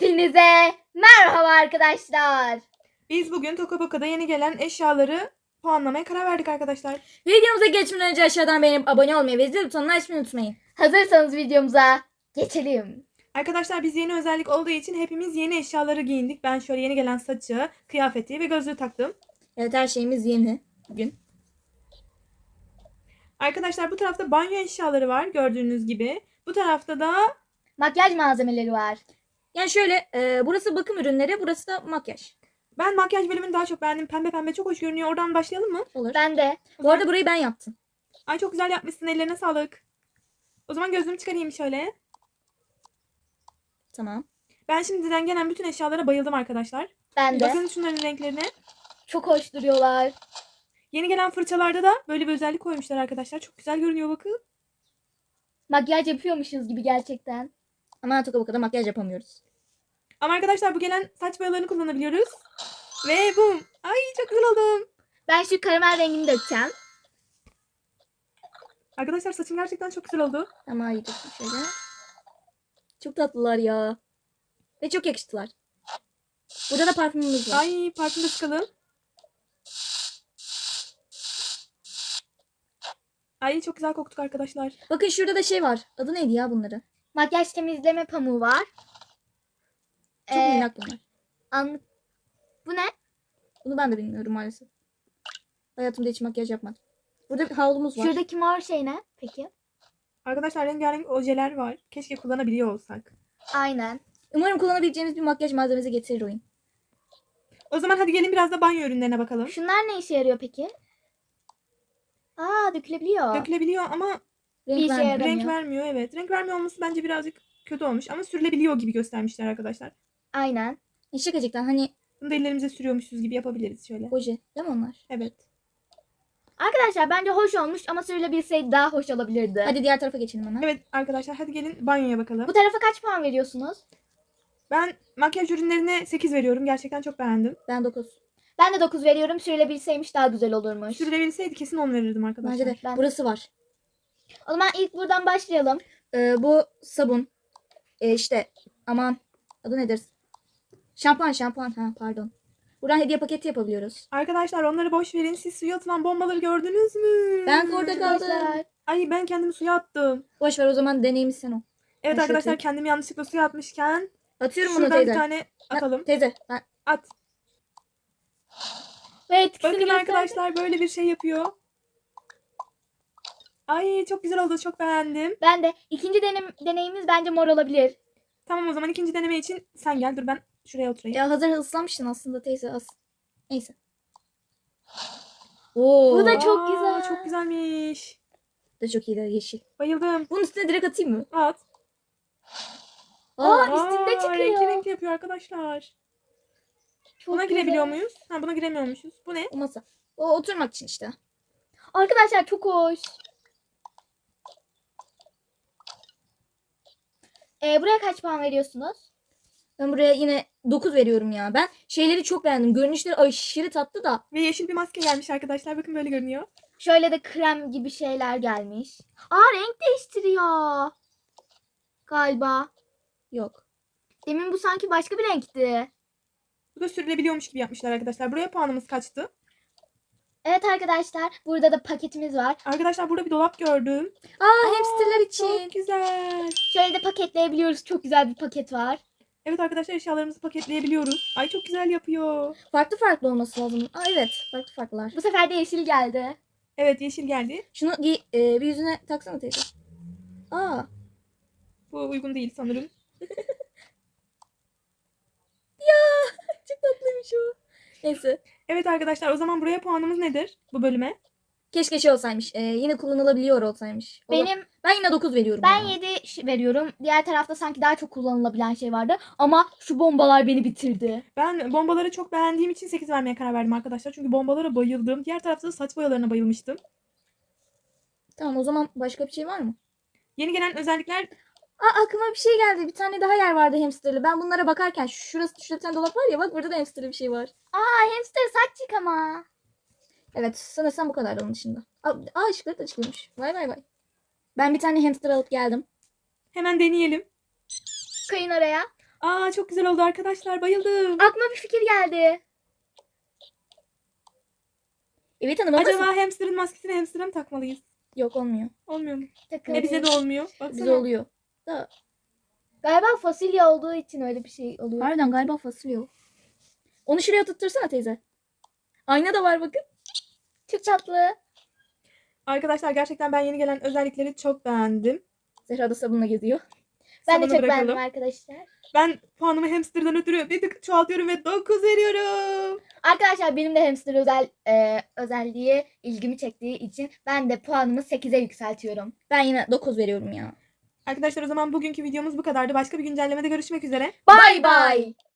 Hepinize merhaba arkadaşlar. Biz bugün Tokaboka'da yeni gelen eşyaları puanlamaya karar verdik arkadaşlar. Videomuza geçmeden önce aşağıdan beğenip abone olmayı ve zil butonunu açmayı unutmayın. Hazırsanız videomuza geçelim. Arkadaşlar biz yeni özellik olduğu için hepimiz yeni eşyaları giyindik. Ben şöyle yeni gelen saçı, kıyafeti ve gözlüğü taktım. Evet her şeyimiz yeni bugün. Arkadaşlar bu tarafta banyo eşyaları var gördüğünüz gibi. Bu tarafta da Makyaj malzemeleri var. Yani şöyle e, burası bakım ürünleri burası da makyaj. ben makyaj bölümünü daha çok beğendim. Pembe pembe çok hoş görünüyor. Oradan başlayalım mı? Olur. Ben de. Bu arada burayı ben yaptım. Ay çok güzel yapmışsın. Ellerine sağlık. O zaman gözlüğümü çıkarayım şöyle. Tamam. Ben şimdiden gelen bütün eşyalara bayıldım arkadaşlar. Ben de. Bakın şunların renklerine. Çok hoş duruyorlar. Yeni gelen fırçalarda da böyle bir özellik koymuşlar arkadaşlar. Çok güzel görünüyor bakın. Makyaj yapıyormuşuz gibi gerçekten. Ama Tokaboka'da makyaj yapamıyoruz. Ama arkadaşlar bu gelen saç boyalarını kullanabiliyoruz. Ve bum. Ay çok güzel oldum. Ben şu karamel rengini dökeceğim. Arkadaşlar saçım gerçekten çok güzel oldu. Ama iyi dursun şöyle. Çok tatlılar ya. Ve çok yakıştılar. Burada da parfümümüz var. Ay parfüm de sıkalım. Ay çok güzel koktuk arkadaşlar. Bakın şurada da şey var. Adı neydi ya bunları? Makyaj temizleme pamuğu var. Çok Ee, minnak bunlar. an- Bu ne? Bunu ben de bilmiyorum maalesef. Hayatımda hiç makyaj yapmadım. Burada bir havlumuz var. Şuradaki mor şey ne? Peki. Arkadaşlar rengarenk ojeler var. Keşke kullanabiliyor olsak. Aynen. Umarım kullanabileceğimiz bir makyaj malzemesi getirir oyun. O zaman hadi gelin biraz da banyo ürünlerine bakalım. Şunlar ne işe yarıyor peki? Aa dökülebiliyor. Dökülebiliyor ama Renk Bir vermiyor. renk vermiyor evet. Renk vermiyor olması bence birazcık kötü olmuş ama sürülebiliyor gibi göstermişler arkadaşlar. Aynen. Şakacıktan hani Bunu da ellerimize sürüyormuşuz gibi yapabiliriz şöyle. oje değil mi onlar? Evet. Arkadaşlar bence hoş olmuş ama sürülebilseydi daha hoş olabilirdi. Hadi diğer tarafa geçelim hemen. Evet arkadaşlar hadi gelin banyoya bakalım. Bu tarafa kaç puan veriyorsunuz? Ben makyaj ürünlerine 8 veriyorum. Gerçekten çok beğendim. Ben 9. Ben de 9 veriyorum. Sürülebilseymiş daha güzel olurmuş. Sürülebilseydi kesin 10 verirdim arkadaşlar. Bence de. Ben- Burası var. O zaman ilk buradan başlayalım. Ee, bu sabun. Ee, işte aman adı nedir? Şampuan şampuan. Ha pardon. Buradan hediye paketi yapabiliyoruz. Arkadaşlar onları boş verin. Siz suya atılan bombaları gördünüz mü? Ben orada kaldım. Ay ben kendimi suya attım. Boş ver o zaman deneyimiz sen o. Evet Ben arkadaşlar şöyle- kendimi yanlışlıkla suya atmışken Atıyorum bunu şuradan bir tane atalım. Teyze. Ben... At. Ve etkisini Bakın gösterdi. arkadaşlar böyle bir şey yapıyor. Ay çok güzel oldu. Çok beğendim. Ben de ikinci denem deneyimiz bence mor olabilir. Tamam o zaman ikinci deneme için sen gel. Dur ben şuraya oturayım. Ya hazır ıslamıştın aslında teyze az. Neyse. Oo. Bu da çok güzel. Çok güzelmiş. da çok iyi de yeşil. Bayıldım. Bunun üstüne direkt atayım mı? At. Aa, Aa, üstünde çıkıyor. Renkli renkli yapıyor arkadaşlar. Çok buna güzel. girebiliyor muyuz? Ha buna giremiyormuşuz. Bu ne? o masa. O oturmak için işte. Arkadaşlar çok hoş. Ee, buraya kaç puan veriyorsunuz? Ben buraya yine 9 veriyorum ya. Ben şeyleri çok beğendim. Görünüşleri aşırı tatlı da. Ve yeşil bir maske gelmiş arkadaşlar. Bakın böyle görünüyor. Şöyle de krem gibi şeyler gelmiş. Aa renk değiştiriyor. Galiba. Yok. Demin bu sanki başka bir renkti. Bu da sürülebiliyormuş gibi yapmışlar arkadaşlar. Buraya puanımız kaçtı? Evet arkadaşlar burada da paketimiz var. Arkadaşlar burada bir dolap gördüm. Aa, hamsterlar için. Çok güzel. Şöyle de paketleyebiliyoruz. Çok güzel bir paket var. Evet arkadaşlar eşyalarımızı paketleyebiliyoruz. Ay çok güzel yapıyor. Farklı farklı olması lazım. Aa evet. Farklı farklılar. Bu sefer de yeşil geldi. Evet yeşil geldi. Şunu giy, e, bir yüzüne taksana teyze. Aa. Bu uygun değil sanırım. Çok tatlıymış o. Neyse. Evet arkadaşlar o zaman buraya puanımız nedir bu bölüme? Keşke şey olsaymış. e, yine kullanılabiliyor olsaymış. Olur. Benim Ben yine 9 veriyorum. ben ya. 7 veriyorum. Diğer tarafta sanki daha çok kullanılabilen şey vardı. Ama şu bombalar beni bitirdi. Ben bombaları çok beğendiğim için 8 vermeye karar verdim arkadaşlar. Çünkü bombalara bayıldım. Diğer tarafta da saç boyalarına bayılmıştım. Tamam o zaman başka bir şey var mı? Yeni gelen özellikler Aa aklıma bir şey geldi. Bir tane daha yer vardı hamsterlı. Ben bunlara bakarken şurası şurada bir tane dolap var ya bak burada da hamsterlı bir şey var. Aa hamster saç yıkama. Evet sanırsam bu kadar onun dışında. Aa, aa ışıkları da açılıyormuş. Vay vay vay. Ben bir tane hamster alıp geldim. hemen deneyelim. Koyun oraya. Aa çok güzel oldu arkadaşlar. Bayıldım. Aklıma bir fikir geldi. Evet hanım Acaba hamsterın maskesini hamster'a mı takmalıyız? yok olmuyor. Olmuyor mu? Takıldı. E bize de olmuyor. Baksana. Bize oluyor. Da Galiba fasulye olduğu için öyle bir şey oluyor. harbiden galiba fasulye o. Onu şuraya tuttursana teyze. Ayna da var bakın. Çok tatlı. Arkadaşlar gerçekten ben yeni gelen özellikleri çok beğendim. Zehra da sabunla geziyor. Ben de çok bırakalım. beğendim arkadaşlar. Ben puanımı hamsterdan ötürü bir tık çoğaltıyorum ve 9 veriyorum. Arkadaşlar benim de hamster özel e, özelliği ilgimi çektiği için ben de puanımı 8'e yükseltiyorum. Ben yine 9 veriyorum ya. Arkadaşlar o zaman bugünkü videomuz bu kadardı. Başka bir güncellemede görüşmek üzere. Bay bay.